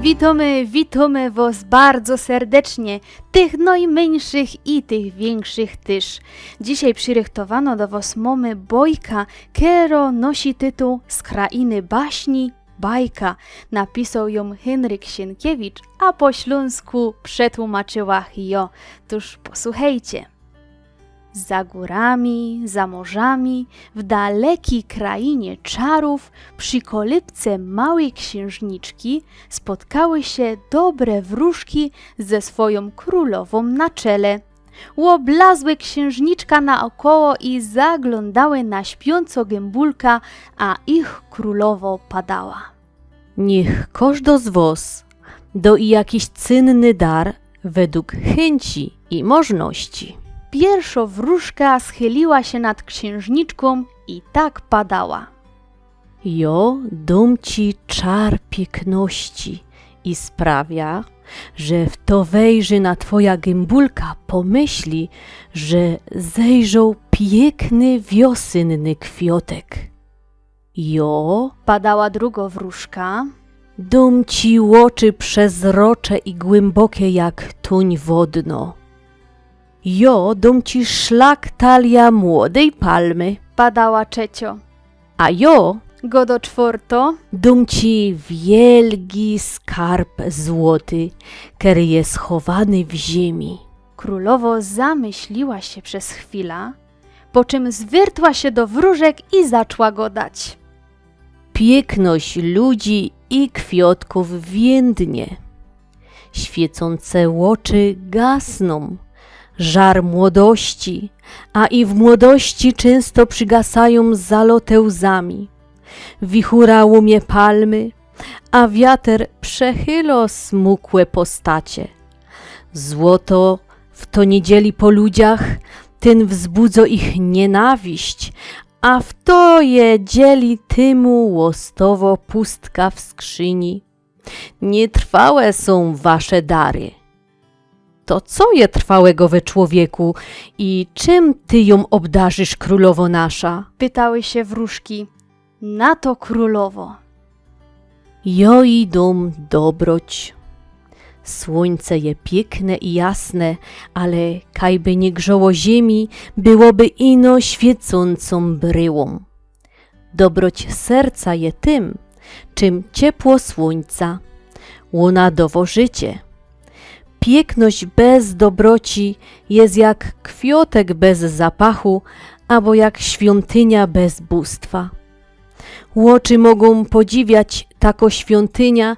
Witamy, witamy Was bardzo serdecznie, tych najmniejszych i tych większych też. Dzisiaj przyrychtowano do Was mamy bojka, kero nosi tytuł Z krainy baśni bajka. Napisał ją Henryk Sienkiewicz, a po śląsku przetłumaczyła jo. Tuż posłuchajcie. Za górami, za morzami, w dalekiej krainie czarów, przy kolybce małej księżniczki spotkały się dobre wróżki ze swoją królową na czele. Łoblazły księżniczka naokoło i zaglądały na śpiąco gębulka, a ich królowo padała. Niech każdy z was do i jakiś cynny dar według chęci i możności. Pierwsza wróżka schyliła się nad księżniczką i tak padała. Jo dom ci czar piękności i sprawia, że w to wejrzy na twoja gębulka pomyśli, że zejrzał piękny wiosynny kwiotek. Jo Padała druga wróżka, dom ci łoczy przezrocze i głębokie jak tuń wodno. Jo dom ci szlak talia młodej palmy, padała trzecio. a jo Godo czwarto, dom ci wielgi skarb złoty, który jest schowany w ziemi. królowo zamyśliła się przez chwilę, po czym zwiertła się do wróżek i zaczęła go dać. Piękność ludzi i kwiatków więdnie. Świecące łoczy gasną, żar młodości, a i w młodości często przygasają zalote łzami. Wichura łumie palmy, a wiater przechylo smukłe postacie. Złoto w to niedzieli po ludziach, ten wzbudzo ich nienawiść, a w to je dzieli tymu łostowo pustka w skrzyni. Nietrwałe są wasze dary. To co je trwałego we człowieku i czym ty ją obdarzysz, królowo nasza? Pytały się wróżki. Na to królowo. Jo i dom dobroć. Słońce je piękne i jasne, ale kajby nie grzoło ziemi, byłoby ino świecącą bryłą. Dobroć serca je tym, czym ciepło słońca, łonadowo życie. Piękność bez dobroci jest jak kwiotek bez zapachu, albo jak świątynia bez bóstwa. Łoczy mogą podziwiać tako świątynia,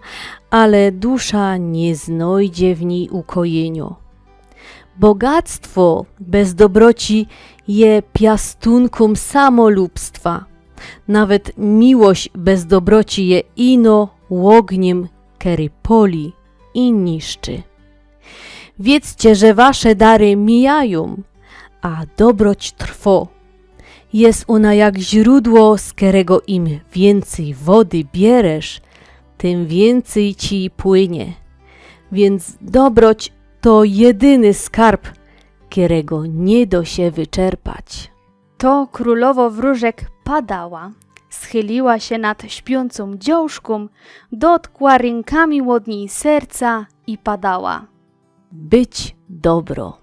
ale dusza nie znajdzie w niej ukojenia. Bogactwo bez dobroci je piastunką samolubstwa. Nawet miłość bez dobroci je ino łogniem, kery poli i niszczy. Wiedzcie, że wasze dary mijają, a dobroć trwo. Jest ona jak źródło, z którego im więcej wody bierzesz, tym więcej ci płynie. Więc dobroć to jedyny skarb, którego nie do się wyczerpać. To królowo wróżek padała. Schyliła się nad śpiącą dziążką, dotkła rękami łodniej serca i padała. Być dobro.